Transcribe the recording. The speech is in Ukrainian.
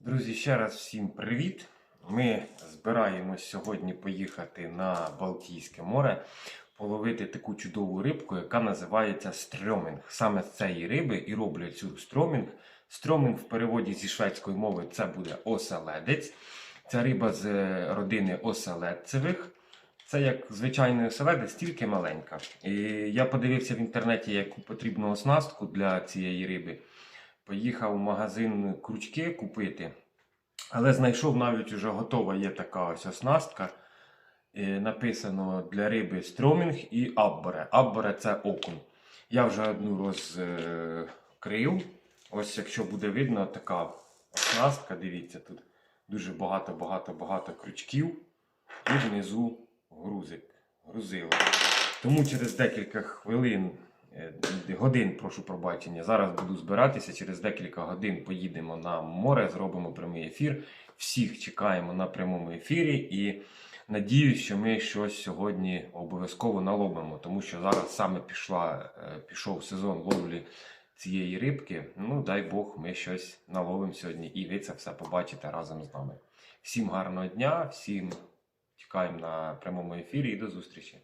Друзі, ще раз всім привіт! Ми збираємось сьогодні поїхати на Балтійське море, половити таку чудову рибку, яка називається стрьомінг. Саме з цієї риби і роблять цю стрьомінг. Стрьомінг в переводі зі шведської мови це буде оселедець. Це риба з е, родини оселедцевих. Це як звичайний оселедець, тільки маленька. І я подивився в інтернеті, яку потрібну оснастку для цієї риби. Поїхав в магазин крючки купити, але знайшов навіть уже готова є така ось оснастка. Е, Написано для риби стромінг і абборе. Абборе це окунь. Я вже одну розкрив. Ось якщо буде видно, така оснастка, дивіться, тут дуже багато-багато-багато крючків. І внизу грузик, грузило. Тому через декілька хвилин, е, годин, прошу пробачення, зараз буду збиратися. Через декілька годин поїдемо на море, зробимо прямий ефір. Всіх чекаємо на прямому ефірі і надіюсь, що ми щось сьогодні обов'язково наловимо, тому що зараз саме пішла, е, пішов сезон ловлі цієї рибки. Ну, дай Бог, ми щось наловимо сьогодні, і ви це все побачите разом з нами. Всім гарного дня, всім чекаємо на прямому ефірі і до зустрічі.